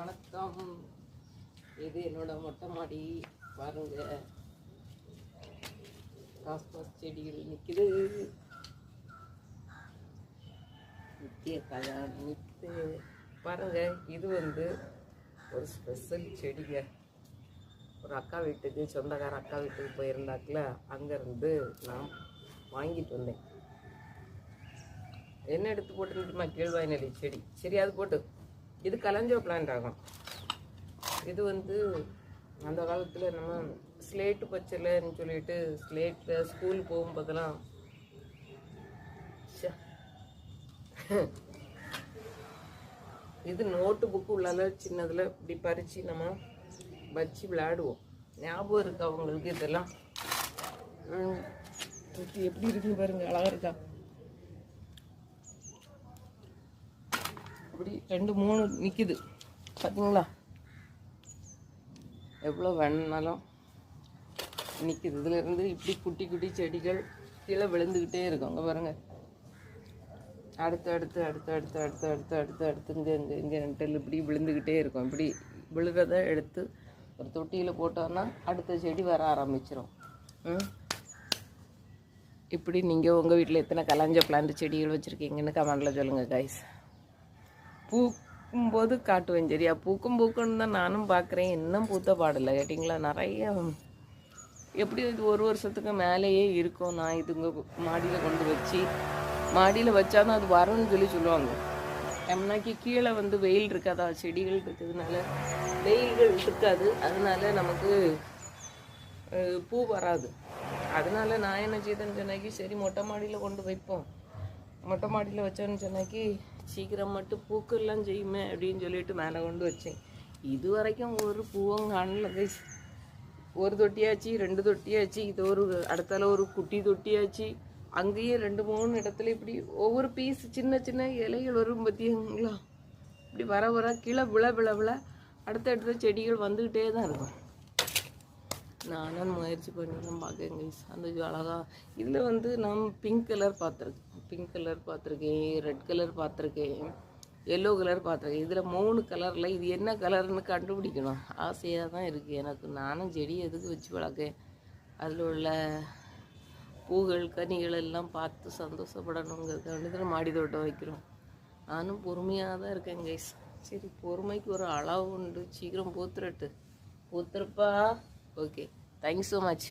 வணக்கம். இது என்னோட மொட்டை மாடி. பாருங்க. காஸ்மாஸ் செடிகள் நிற்குது நித்திய கதை நிற்குது பாருங்க இது வந்து ஒரு ஸ்பெஷல் செடிங்க. ஒரு அக்கா வீட்டுக்கு சொந்தக்கார அக்கா வீட்டுக்கு போயிருந்தாக்குல அங்கேருந்து நான் வாங்கிட்டு வந்தேன். என்ன எடுத்து போட்டுருந்துமா கீழ்வாய்நிலை செடி. சரி அது போட்டு. இது கலஞ்சோ பிளான்ட் ஆகும். இது வந்து அந்த காலத்தில் நம்ம ஸ்லேட்டு பச்சிலன்னு சொல்லிட்டு ஸ்லேட்டில் ஸ்கூல் போகும்போதெல்லாம் இது நோட்டு புக்கு உள்ளால சின்னதில் இப்படி பறித்து நம்ம வச்சு விளையாடுவோம். ஞாபகம் இருக்கா அவங்களுக்கு இதெல்லாம்? எப்படி இருக்குன்னு பாருங்க அழகாக இருக்கா? இப்படி ரெண்டு மூணு நிற்கிது பார்த்தீங்களா எவ்வளோ வேணுனாலும் நிற்கிது இதுலேருந்து இப்படி குட்டி குட்டி செடிகள் கீழே விழுந்துக்கிட்டே இருக்கும். அங்கே பாருங்கள் அடுத்து அடுத்து அடுத்து அடுத்து அடுத்து அடுத்து அடுத்து அடுத்து இங்கே இங்கே இங்கே நெட்டில் இப்படி விழுந்துக்கிட்டே இருக்கும். இப்படி விழுகிறத எடுத்து ஒரு தொட்டியில் போட்டோன்னா அடுத்த செடி வர ஆரம்பிச்சிரும். ம்? இப்படி நீங்கள் உங்கள் வீட்டில் எத்தனை கலஞ்ச பிளான்ட் செடிகள் வச்சுருக்கீங்கன்னு கமெண்டில் சொல்லுங்கள் கைஸ் பூக்கும்போது காட்டுவேன் சரியா? பூக்கும் பூக்குன்னு தான் நானும் பார்க்குறேன் இன்னும் பூத்த பாடலை கேட்டிங்களா? நிறைய எப்படி இது ஒரு வருஷத்துக்கு மேலேயே இருக்கும். நான் இதுங்க மாடியில் கொண்டு வச்சு மாடியில் வச்சாதான் அது வரும்னு சொல்லி சொல்லுவாங்க. எம்னாக்கி கீழே வந்து வெயில் இருக்காதா? செடிகள் இருக்கிறதுனால வெயில்கள் இருக்காது. அதனால நமக்கு பூ வராது. அதனால நான் என்ன செய்தேன்னு சொன்னாக்கி சரி மொட்டை மாடியில் கொண்டு வைப்போம். மொட்டை மாடியில் வச்சோன்னு சொன்னாக்கி சீக்கிரம் மட்டும் பூக்கெல்லாம் செய்யுமே அப்படின்னு சொல்லிட்டு மேலே கொண்டு வச்சேன். இது வரைக்கும் ஒரு பூவும் காணல கைஸ் ஒரு தொட்டியாச்சு ரெண்டு தொட்டியாச்சு இது ஒரு அடுத்தால ஒரு குட்டி தொட்டியாச்சு. அங்கேயே ரெண்டு மூணு இடத்துல இப்படி ஒவ்வொரு பீஸ் சின்ன சின்ன இலைகள் வரும் பார்த்தீங்களா இப்படி வர வர கீழே விழ விழ விழ அடுத்தடுத்த செடிகள் வந்துக்கிட்டே தான் இருக்கும். நானும் முயற்சி பண்ணி தான் பார்க்கேன் கைஸ் அந்த அழகாக அழகா இதில் வந்து நான் பிங்க் கலர் பார்த்துருக்கேன். பிங்க் கலர் பார்த்துருக்கேன் ரெட் கலர் பார்த்துருக்கேன் எல்லோ கலர் பார்த்துருக்கேன். இதில் மூணு கலரில் இது என்ன கலர்னு கண்டுபிடிக்கணும். ஆசையாக தான் இருக்குது எனக்கு. நானும் செடி எதுக்கு வச்சு வளர்க்கேன்? அதில் உள்ள பூகள் கனிகள் எல்லாம் பார்த்து சந்தோஷப்படணுங்கிறதுக்காண்டி தான் மாடி தோட்டம் வைக்கிறோம். நானும் பொறுமையாக தான் இருக்கேன் கைஸ் சரி பொறுமைக்கு ஒரு அளவு உண்டு. சீக்கிரம் பூத்துறட்டு பூத்துருப்பா? Okay thanks so much